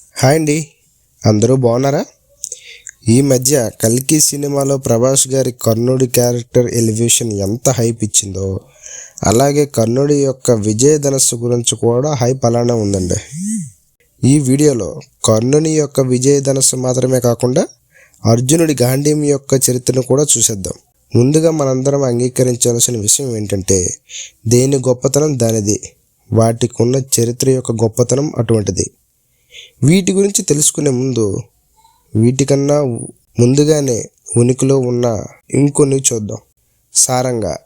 Hi అండి. అందరూ బాగున్నారా? ఈ మధ్య కల్కి సినిమాలో ప్రభాస్ గారి కర్ణుడి క్యారెక్టర్ ఎలివేషన్ ఎంత హైప్ ఇచ్చిందో అలాగే కర్ణుడి యొక్క విజయ ధనస్సు గురించి కూడా హైప్ అలానే ఉందండి. ఈ వీడియోలో కర్ణుని యొక్క విజయ ధనస్సు మాత్రమే కాకుండా అర్జునుడి గాంధీం యొక్క చరిత్రను కూడా చూసేద్దాం. ముందుగా మనందరం అంగీకరించాల్సిన విషయం ఏంటంటే దేని గొప్పతనం దానిది. వాటికి ఉన్న చరిత్ర యొక్క గొప్పతనం అటువంటిది. వీటి గురించి తెలుసుకునే ముందు వీటికన్నా ముందుగానే ఉనికిలో ఉన్న ఇంకొన్ని చూద్దాం. సారంగా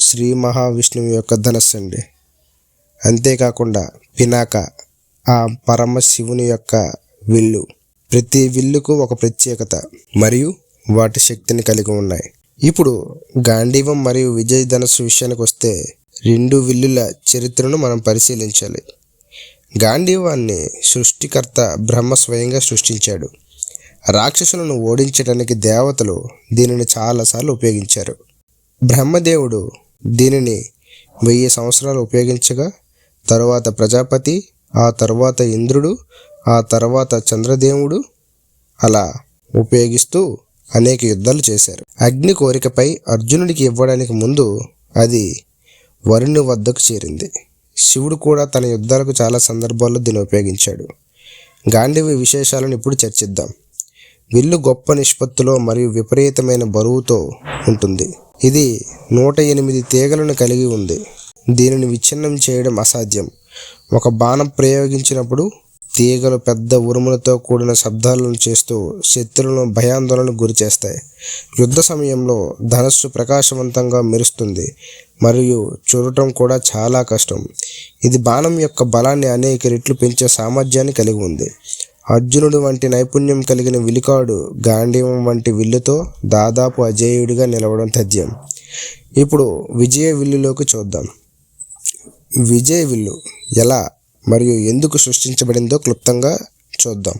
శ్రీ మహావిష్ణువు యొక్క ధనస్సు అండి. అంతేకాకుండా పినాక ఆ పరమశివుని యొక్క విల్లు. ప్రతి విల్లుకు ఒక ప్రత్యేకత మరియు వాటి శక్తిని కలిగి ఉన్నాయి. ఇప్పుడు గాంధీవం మరియు విజయ్ ధనస్సు విషయానికి వస్తే రెండు విల్లుల చరిత్రను మనం పరిశీలించాలి. గాంధీవాన్ని సృష్టికర్త బ్రహ్మ స్వయంగా సృష్టించాడు. రాక్షసులను ఓడించడానికి దేవతలు దీనిని చాలాసార్లు ఉపయోగించారు. బ్రహ్మదేవుడు దీనిని వెయ్యి సంవత్సరాలు ఉపయోగించగా తరువాత ప్రజాపతి ఆ తర్వాత ఇంద్రుడు ఆ తర్వాత చంద్రదేవుడు అలా ఉపయోగిస్తూ అనేక యుద్ధాలు చేశారు. అగ్ని కోరికపై అర్జునుడికి ఇవ్వడానికి ముందు అది వరుణి వద్దకు చేరింది. శివుడు కూడా తన యుద్ధాలకు చాలా సందర్భాల్లో దీన్ని ఉపయోగించాడు. గాంధీవి విశేషాలను ఇప్పుడు చర్చిద్దాం. విల్లు గొప్ప నిష్పత్తిలో మరియు విపరీతమైన బరువుతో ఉంటుంది. ఇది నూట ఎనిమిది తీగలను కలిగి ఉంది. దీనిని విచ్ఛిన్నం చేయడం అసాధ్యం. ఒక బాణం ప్రయోగించినప్పుడు తీగలు పెద్ద ఉరుములతో కూడిన శబ్దాలను చేస్తూ శత్రువులను భయాందోళనకు గురి చేస్తాయి. యుద్ధ సమయంలో ధనస్సు ప్రకాశవంతంగా మెరుస్తుంది మరియు చూడటం కూడా చాలా కష్టం. ఇది బాణం యొక్క బలాన్ని అనేక రెట్లు పెంచే సామర్థ్యాన్ని కలిగి ఉంది. అర్జునుడు వంటి నైపుణ్యం కలిగిన విలికాడు గాంధీవం వంటి విల్లుతో దాదాపు అజేయుడిగా నిలవడం తథ్యం. ఇప్పుడు విజయ విల్లులోకి చూద్దాం. విజయ విల్లు ఎలా మరియు ఎందుకు సృష్టించబడిందో క్లుప్తంగా చూద్దాం.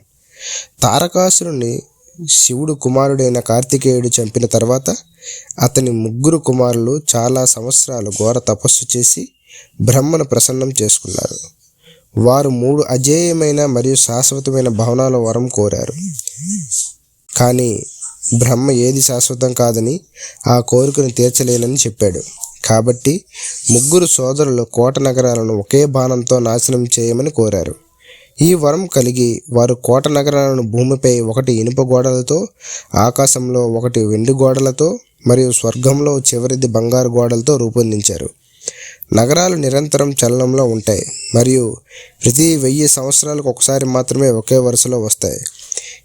తారకాసురుని శివుడు కుమారుడైన కార్తికేయుడు చంపిన తర్వాత అతని ముగ్గురు కుమారులు చాలా సంవత్సరాలు ఘోర తపస్సు చేసి బ్రహ్మను ప్రసన్నం చేసుకున్నారు. వారు మూడు అజేయమైన మరియు శాశ్వతమైన భవనాల వరం కోరారు. కానీ బ్రహ్మ ఏది శాశ్వతం కాదని ఆ కోరికను తీర్చలేనని చెప్పాడు. కాబట్టి ముగ్గురు సోదరులు కోట నగరాలను ఒకే బాణంతో నాశనం చేయమని కోరారు. ఈ వరం కలిగి వారు కోట నగరాలను భూమిపై ఒకటి ఇనుప గోడలతో ఆకాశంలో ఒకటి వెండి గోడలతో మరియు స్వర్గంలో చివరిది బంగారు గోడలతో రూపొందించారు. నగరాలు నిరంతరం చలనంలో ఉంటాయి మరియు ప్రతి వెయ్యి సంవత్సరాలకు ఒకసారి మాత్రమే ఒకే వరుసలో వస్తాయి.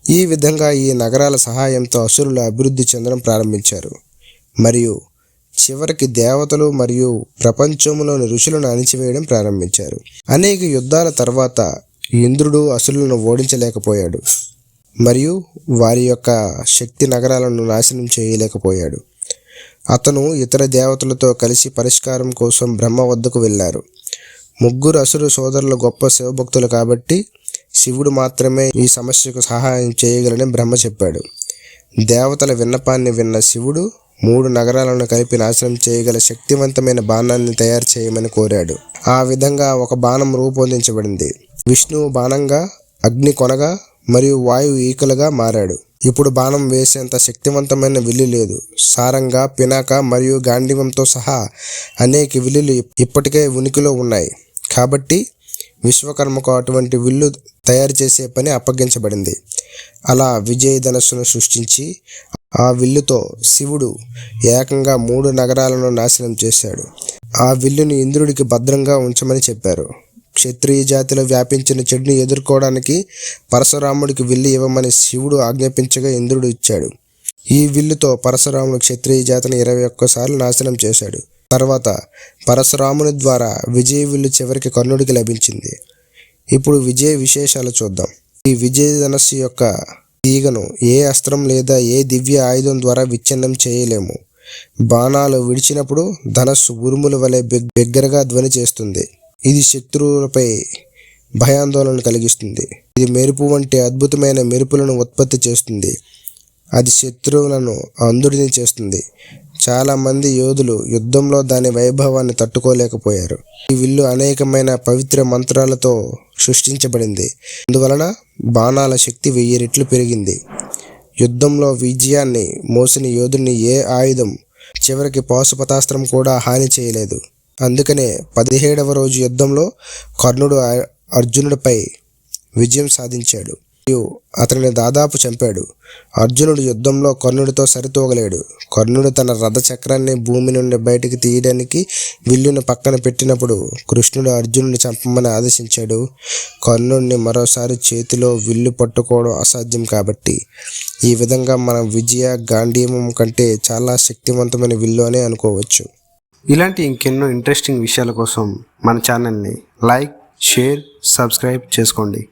ఈ విధంగా ఈ నగరాల సహాయంతో అసురులు అభివృద్ధి చెందడం ప్రారంభించారు. మరియు చివరికి దేవతలు మరియు ప్రపంచంలోని ఋషులను అణిచివేయడం ప్రారంభించారు. అనేక యుద్ధాల తర్వాత ఇంద్రుడు అసురులను ఓడించలేకపోయాడు మరియు వారి యొక్క శక్తి నగరాలను నాశనం చేయలేకపోయాడు. అతను ఇతర దేవతలతో కలిసి పరిష్కారం కోసం బ్రహ్మ వద్దకు వెళ్ళారు. ముగ్గురు అసురు సోదరులు గొప్ప శివభక్తులు కాబట్టి శివుడు మాత్రమే ఈ సమస్యకు సహాయం చేయగలని బ్రహ్మ చెప్పాడు. దేవతల విన్నపాన్ని విన్న శివుడు మూడు నగరాలను కలిపి నాశనం చేయగల శక్తివంతమైన బాణాన్ని తయారు చేయమని కోరాడు. ఆ విధంగా ఒక బాణం రూపొందించబడింది. విష్ణువు బాణంగా అగ్ని కొనగా మరియు వాయువు ఈకలుగా మారాడు. ఇప్పుడు బాణం వేసేంత శక్తివంతమైన విల్లు లేదు. సారంగా పినాక మరియు గాంధీవంతో సహా అనేక విల్లులు ఇప్పటికే ఉనికిలో ఉన్నాయి. కాబట్టి విశ్వకర్మకు అటువంటి విల్లు తయారు చేసే పని అప్పగించబడింది. అలా విజయ ధనస్సును సృష్టించి ఆ విల్లుతో శివుడు ఏకంగా మూడు నగరాలను నాశనం చేశాడు. ఆ విల్లుని ఇంద్రుడికి భద్రంగా ఉంచమని చెప్పారు. క్షత్రియ జాతిలో వ్యాపించిన చెడుని ఎదుర్కోవడానికి పరశురాముడికి విల్లు ఇవ్వమని శివుడు ఆజ్ఞాపించగా ఇంద్రుడు ఇచ్చాడు. ఈ విల్లుతో పరశురాముడు క్షత్రియ జాతిని ఇరవై ఒక్కసార్లు నాశనం చేశాడు. తర్వాత పరశురాముని ద్వారా విజయ విల్లు చివరికి కర్ణుడికి లభించింది. ఇప్పుడు విజయ విశేషాలు చూద్దాం. ఈ విజయ ధనస్సు యొక్క తీగను ఏ అస్త్రం లేదా ఏ దివ్య ఆయుధం ద్వారా విచ్ఛిన్నం చేయలేము. బాణాలు విడిచినప్పుడు ధనస్సు ఉరుముల వలె బిగ్గరగా ధ్వని చేస్తుంది. ఇది శత్రువులపై భయాందోళన కలిగిస్తుంది. ఇది మెరుపు వంటి అద్భుతమైన మెరుపులను ఉత్పత్తి చేస్తుంది. అది శత్రువులను అంధుడిని చేస్తుంది. చాలామంది యోధులు యుద్ధంలో దాని వైభవాన్ని తట్టుకోలేకపోయారు. ఈ విల్లు అనేకమైన పవిత్ర మంత్రాలతో సృష్టించబడింది. అందువలన బాణాల శక్తి వెయ్యి రెట్లు పెరిగింది. యుద్ధంలో విజయాన్ని మోసిన యోధుని ఏ ఆయుధం చివరికి పాశుపతాస్త్రం కూడా హాని చేయలేదు. అందుకనే పదిహేడవ రోజు యుద్ధంలో కర్ణుడు అర్జునుడిపై విజయం సాధించాడు. మరియు అతనిని దాదాపు చంపాడు. అర్జునుడు యుద్ధంలో కర్ణుడితో సరితూగలేడు. కర్ణుడు తన రథ చక్రాన్ని భూమి నుండి బయటికి తీయడానికి విల్లును పక్కన పెట్టినప్పుడు కృష్ణుడు అర్జునుడిని చంపమని ఆదేశించాడు. కర్ణుడిని మరోసారి చేతిలో విల్లు పట్టుకోవడం అసాధ్యం కాబట్టి. ఈ విధంగా మనం విజయ గాంధీవం కంటే చాలా శక్తివంతమైన విల్లు అనే అనుకోవచ్చు. ఇలాంటి ఇంకెన్నో ఇంట్రెస్టింగ్ విషయాల కోసం మన ఛానల్ని లైక్ షేర్ సబ్స్క్రైబ్ చేసుకోండి.